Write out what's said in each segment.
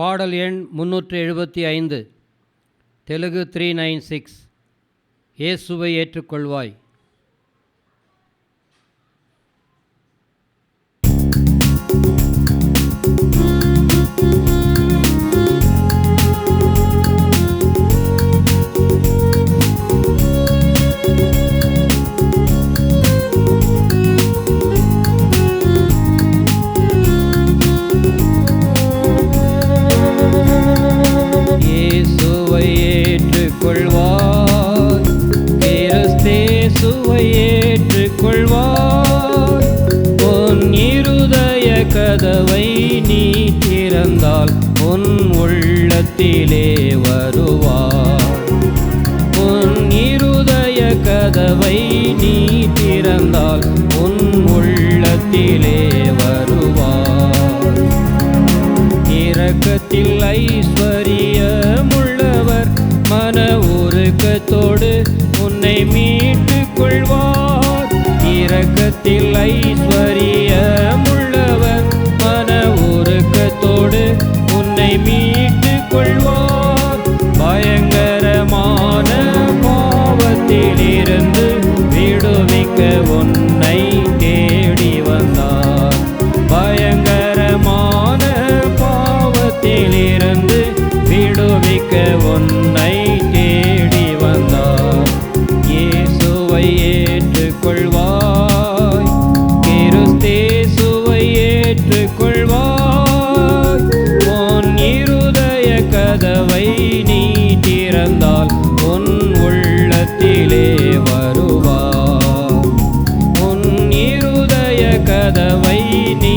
பாடல் எண் முன்னூற்று எழுபத்தி ஐந்து. தெலுங்கு த்ரீ நைன் சிக்ஸ் இயேசுவை ஏற்றுக்கொள்வாய். கிறிஸ்துவை ஏற்றுக்கொள்வார். உன் இருதய கதவை நீ திறந்தால் உன் உள்ளத்திலே வருவார். உன் இருதய கதவை நீ திறந்தால் உன் உள்ளத்திலே வருவார். இரக்கத்தில் ஐஸ்வர்யமுள்ளவர் மன உருக்கத்தோடு இரக்கத்தில் ஐஸ்வரியமுள்ளவர் மன உருக்கத்தோடு உன்னை மீட்டு கொள்வார். பயங்கரமான பாவத்திலிருந்து விடுவிக்க உன்னை தேடி வந்தார். பயங்கரமான பாவத்திலிருந்து விடுவிக்க உன்னை தேடி வந்தார். இயேசுவை ஏற்றுக்கொள்வார். பிறந்தால் உன் உள்ளத்திலே வருவார். உன் இருதய கதவை நீ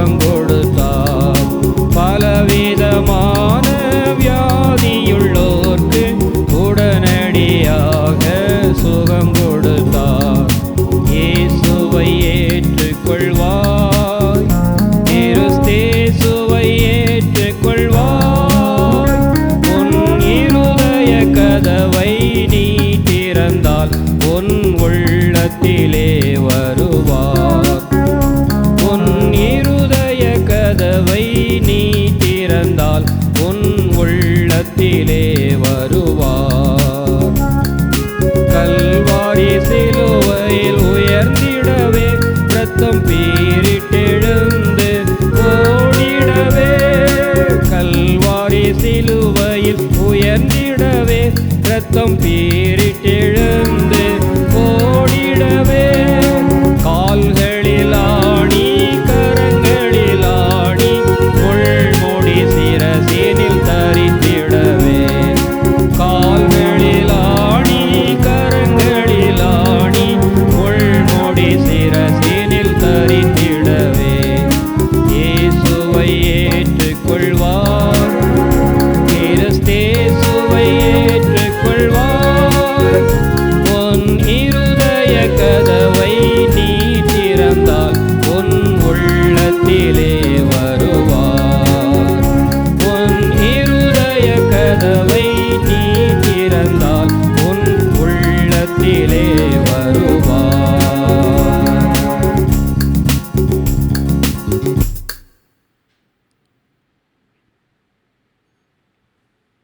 Angola. நேரத்திலே வருவார். கல்வாரி சிலுவையில் உயர்ந்திடவே ரத்தம் பீரிட்டெழுந்து ஓடிடவே. கல்வாரி சிலுவையில் உயர்ந்திடவே ரத்தம் பீர்